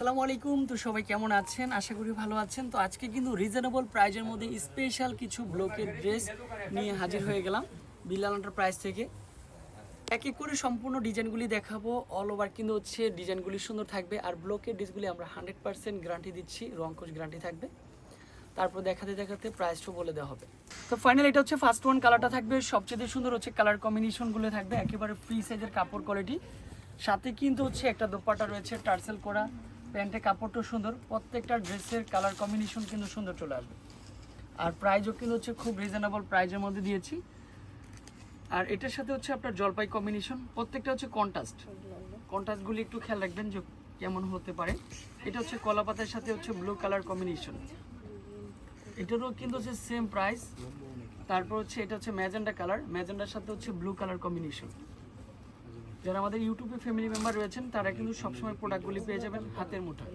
আসসালামু আলাইকুম। তো সবাই কেমন আছেন? আশা করি ভালো আছেন। তো আজকে কিন্তু রিজনেবল প্রাইজের মধ্যে স্পেশাল কিছু ব্লকের ড্রেস নিয়ে হাজির হয়ে গেলাম বিলাল প্রাইস থেকে। এক এক করে সম্পূর্ণ ডিজাইনগুলি দেখাবো। অল ওভার কিন্তু হচ্ছে ডিজাইনগুলি সুন্দর থাকবে। আর ব্লকের ড্রেসগুলি আমরা হান্ড্রেড পার্সেন্ট গ্যারান্টি দিচ্ছি। রংকোশ গ্যারান্টি থাকবে। তারপর দেখাতে দেখাতে প্রাইসটাও বলে দেওয়া হবে। তো ফাইনাল এটা হচ্ছে ফার্স্ট ওয়ান কালারটা থাকবে। সবচেয়ে সুন্দর হচ্ছে কালার কম্বিনেশনগুলো থাকবে। একেবারে ফ্রি সাইজের কাপড় কোয়ালিটি সাথে কিন্তু হচ্ছে একটা দোপাটা রয়েছে, টার্সেল করা। প্যান্টের কাপড়টাও সুন্দর, প্রত্যেকটা ড্রেসের কালার কম্বিনেশন কিন্তু সুন্দর চলে আসবে। আর প্রাইজও কিন্তু হচ্ছে খুব রিজনেবল প্রাইজের মধ্যে দিয়েছি। আর এটার সাথে হচ্ছে আপনার জলপাই কম্বিনেশন প্রত্যেকটা হচ্ছে কন্ট্রাস্ট কন্ট্রাস্টগুলি একটু খেয়াল রাখবেন যে কেমন হতে পারে। এটা হচ্ছে কলা পাতার সাথে হচ্ছে ব্লু কালার কম্বিনেশন এটারও কিন্তু হচ্ছে সেম প্রাইস তারপর হচ্ছে এটা হচ্ছে ম্যাজেন্ডা কালার ম্যাজেন্ডার সাথে হচ্ছে ব্লু কালার কম্বিনেশন যারা আমাদের ইউটিউবে ফ্যামিলি মেম্বার রয়েছেন তারা কিন্তু সবসময় প্রোডাক্টগুলি পেয়ে যাবেন হাতের মুঠোয়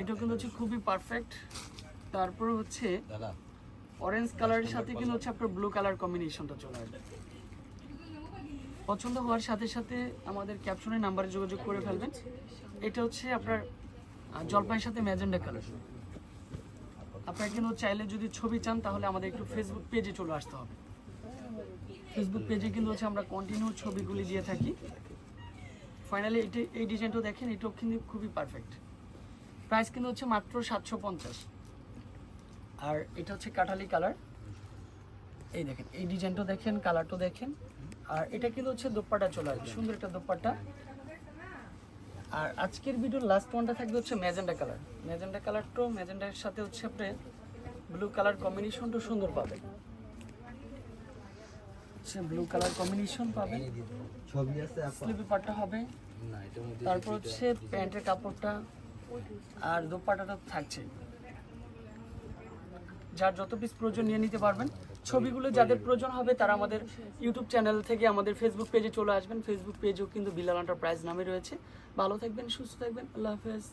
এটা কিন্তু হচ্ছে খুবই পারফেক্ট তারপর হচ্ছে অরেঞ্জ কালারের সাথে কিন্তু হচ্ছে আপনার ব্লু কালার কম্বিনেশনটা চলে আসবে। পছন্দ হওয়ার সাথে সাথে আমাদের ক্যাপশনের নাম্বারে যোগাযোগ করে ফেলবেন। এটা হচ্ছে আপনার জলপাইয়ের সাথে ম্যাজেন্ডা কালার আপনারা কিন্তু চাইলে যদি ছবি চান তাহলে আমাদের একটু ফেসবুক পেজে চলে আসতে হবে। ফেসবুক পেজে কিন্তু হচ্ছে আমরা কন্টিনিউ ছবিগুলি দিয়ে থাকি। ফাইনালি এটি এই ডিজাইনটা দেখেন, এটাও কিন্তু খুবই পারফেক্ট প্রাইস কিন্তু হচ্ছে মাত্র সাতশো পঞ্চাশ। আর এটা হচ্ছে কাঠালি কালার এই দেখেন, এই ডিজাইনটা দেখেন কালারটা দেখেন। আর এটা কিন্তু হচ্ছে দোপ্পাটা চলে আসবে, সুন্দর একটা দোপ্পাটা আর আজকের ভিডিওর লাস্ট ওয়ানটা থাকবে হচ্ছে ম্যাজেন্ডা কালার ম্যাজেন্ডা কালারটাও ম্যাজেন্ডার সাথে হচ্ছে আপনি ব্লু কালার কম্বিনেশনটা সুন্দর পাবেন। হচ্ছে ব্লু কালার কম্বিনেশন পাবেন। ছবি আছে? স্লিপি পাটটা হবে। তারপর হচ্ছে প্যান্টের কাপড়টা, আর দোপাটাটা থাকছে। যার যত পিস প্রয়োজন নিয়ে নিতে পারবেন। ছবিগুলো যাদের প্রয়োজন হবে, তারা আমাদের ইউটিউব চ্যানেল থেকে আমাদের ফেসবুক পেজে চলে আসবেন। ফেসবুক পেজেও কিন্তু বিলাল এন্টারপ্রাইজ নামে রয়েছে। ভালো থাকবেন, সুস্থ থাকবেন। আল্লাহ হাফেজ।